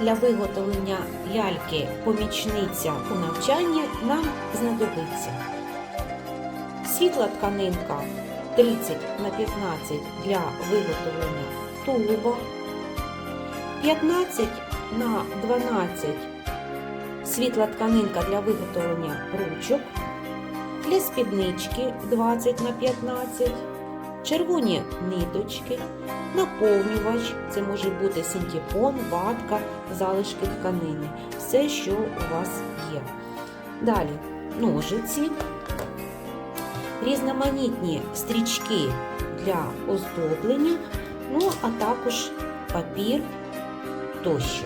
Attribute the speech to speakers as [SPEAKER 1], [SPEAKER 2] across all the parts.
[SPEAKER 1] для виготовлення ляльки помічниця у навчанні нам знадобиться світла тканинка 30 на 15 для виготовлення тулуба, 15 на 12 світла тканинка для виготовлення ручок, для спіднички 20 на 15, червоні ниточки, наповнювач, це може бути синтепон, ватка, залишки тканини, все, що у вас є. Далі ножиці, різноманітні стрічки для оздоблення, ну а також папір тощо.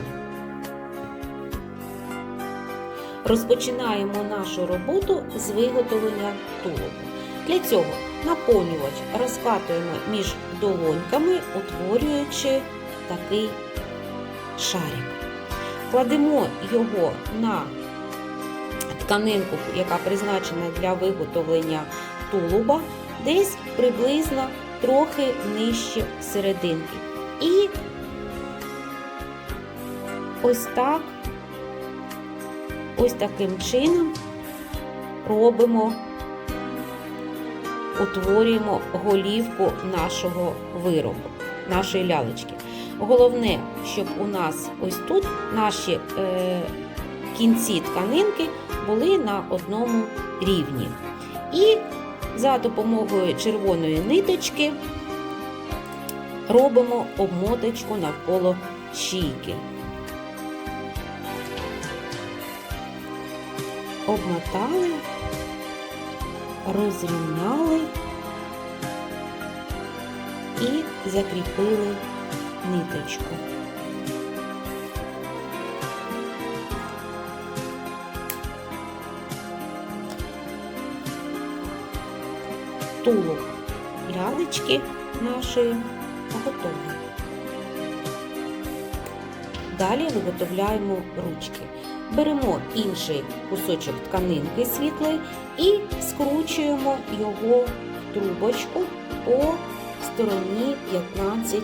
[SPEAKER 1] Розпочинаємо нашу роботу з виготовлення тулубу. Для цього наповнювач розкатуємо між долоньками, утворюючи такий шарик. Кладемо його на тканинку, яка призначена для виготовлення тулуба, десь приблизно трохи нижче серединки. І ось так, ось таким чином робимо, утворюємо голівку нашого виробу, нашої лялечки. Головне, щоб у нас ось тут наші е, кінці тканинки були на одному рівні. І за допомогою червоної ниточки робимо обмоточку навколо шийки. Обмотали, розрівняли і закріпили ниточку. Тулуб лялечки нашої готовий. Далі виготовляємо ручки. Беремо інший кусочок тканинки світлої і скручуємо його в трубочку по стороні 15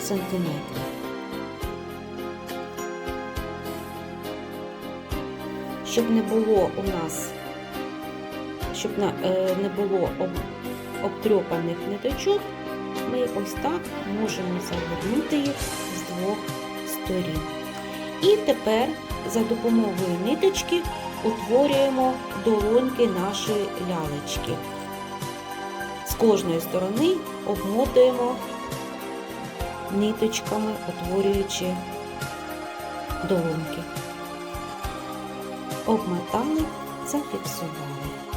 [SPEAKER 1] сантиметрів. Щоб не було у нас, щоб е, не було обтрьопаних ниточок, ми ось так можемо загорнути їх з двох сторін. І тепер за допомогою ниточки утворюємо долоньки нашої лялечки. З кожної сторони обмотуємо ниточками, утворюючи долоньки. Обмотали, зафіксували.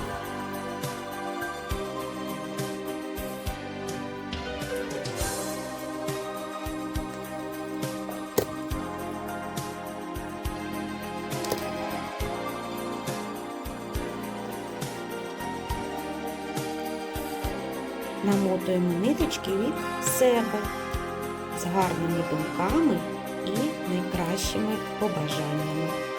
[SPEAKER 1] Намотуємо ниточки від себе з гарними думками і найкращими побажаннями.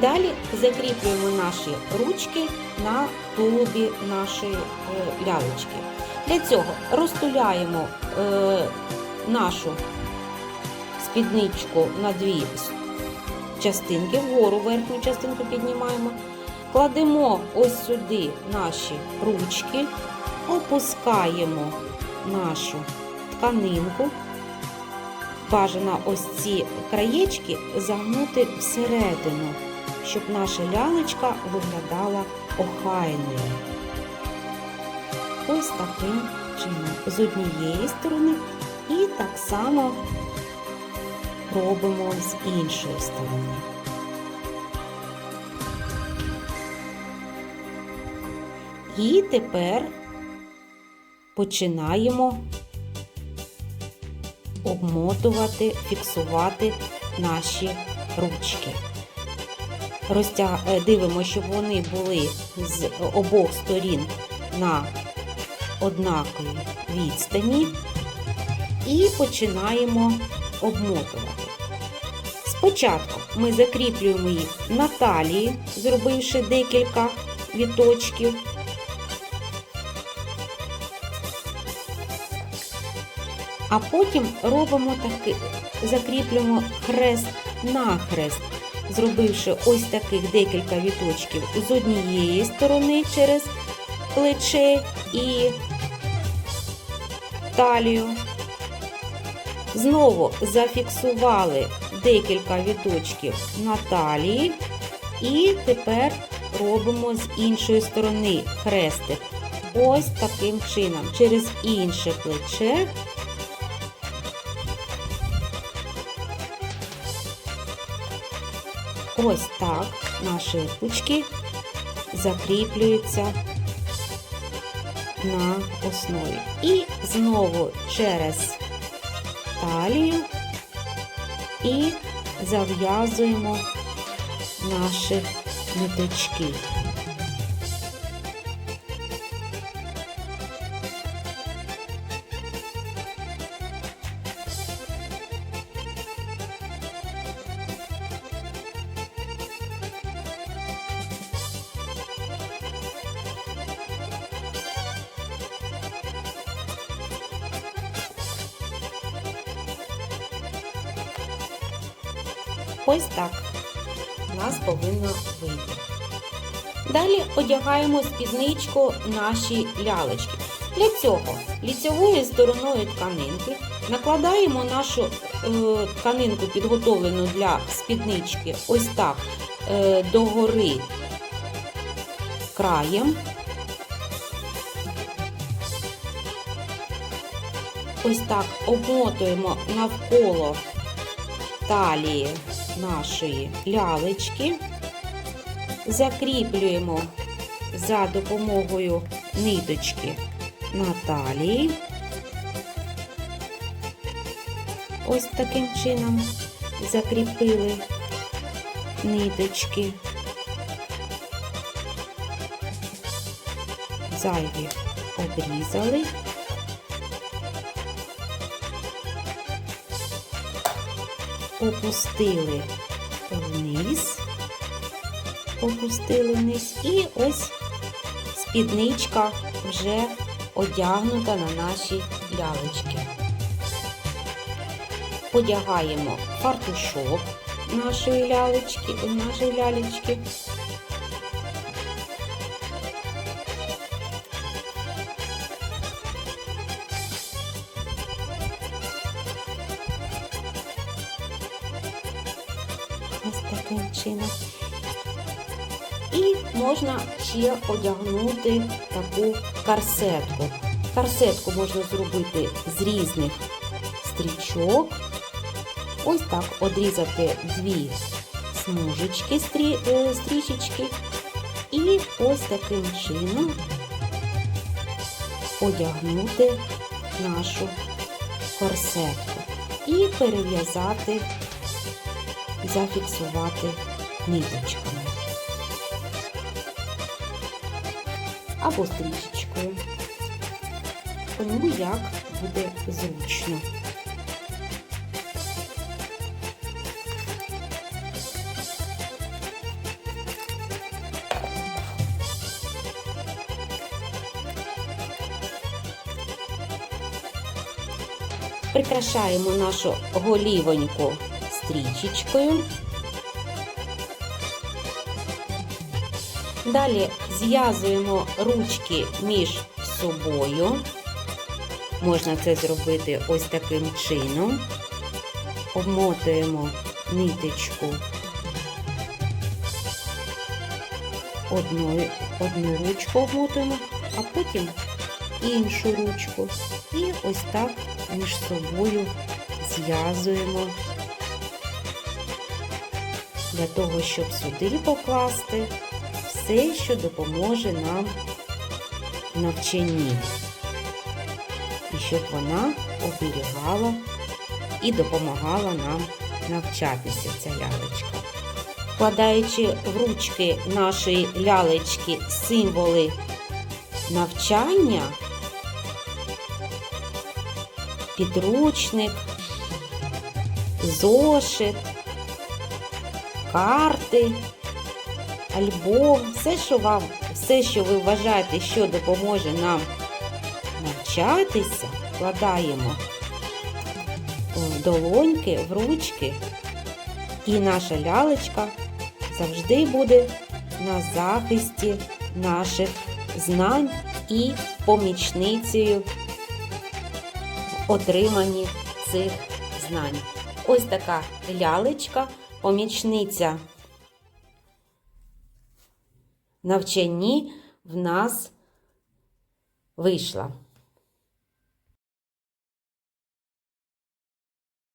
[SPEAKER 1] Далі закріплюємо наші ручки на тулубі нашої е, лялечки. Для цього розтуляємо е, нашу спідничку на дві частинки, вгору верхню частинку піднімаємо, кладемо ось сюди наші ручки, опускаємо нашу тканинку. Бажано ось ці краєчки загнути всередину, щоб наша лялечка виглядала охайною. Ось таким чином. З однієї сторони і так само робимо з іншої сторони. І тепер починаємо обмотувати, фіксувати наші ручки. Розтяг... е, Дивимося, щоб вони були з обох сторін на однаковій відстані і починаємо обмотувати. Спочатку ми закріплюємо їх на талії, зробивши декілька віточків. А потім робимо таки, закріплюємо хрест на хрест, зробивши ось таких декілька віточків з однієї сторони через плече і талію. Знову зафіксували декілька віточків на талії, і тепер робимо з іншої сторони хрестик. Ось таким чином, через інше плече. Ось так наші ручки закріплюються на основі. І знову через талію і зав'язуємо наші ниточки. Ось так у нас повинно вийти. Далі одягаємо спідничку наші лялечки. Для цього ліцевою стороною тканинки накладаємо нашу е, тканинку, підготовлену для спіднички, ось так е, догори краєм. Ось так обмотуємо навколо талії нашої лялечки, закріплюємо за допомогою ниточки на талії. Ось таким чином закріпили ниточки. Зайві обрізали. Опустили вниз, опустили вниз, і ось спідничка вже одягнута на наші лялечки. Одягаємо фартушок нашої лялечки, нашої лялечки. Таким чином. І можна ще одягнути таку карсетку. Карсетку можна зробити з різних стрічок. Ось так одрізати дві смужечки, стрі, е, стрічечки. І ось таким чином одягнути нашу корсетку і перев'язати зафіксувати ниточками або стрічечкою, кому як буде зручно. Прикрашаємо нашу голівоньку стрічечкою. Далі зв'язуємо ручки між собою. Можна це зробити ось таким чином. Обмотуємо ниточку одну, одну ручку обмотуємо, а потім іншу ручку. І ось так між собою зв'язуємо для того, щоб сюди покласти все, що допоможе нам в навчанні. І щоб вона оберігала і допомагала нам навчатися ця лялечка. Вкладаючи в ручки нашої лялечки символи навчання, підручник, зошит, карти, альбом, все, що вам, все, що ви вважаєте, що допоможе нам навчатися, вкладаємо в долоньки, в ручки, і наша лялечка завжди буде на захисті наших знань і помічницею в отриманні цих знань. Ось така лялечка, помічниця навчанні в нас вийшла.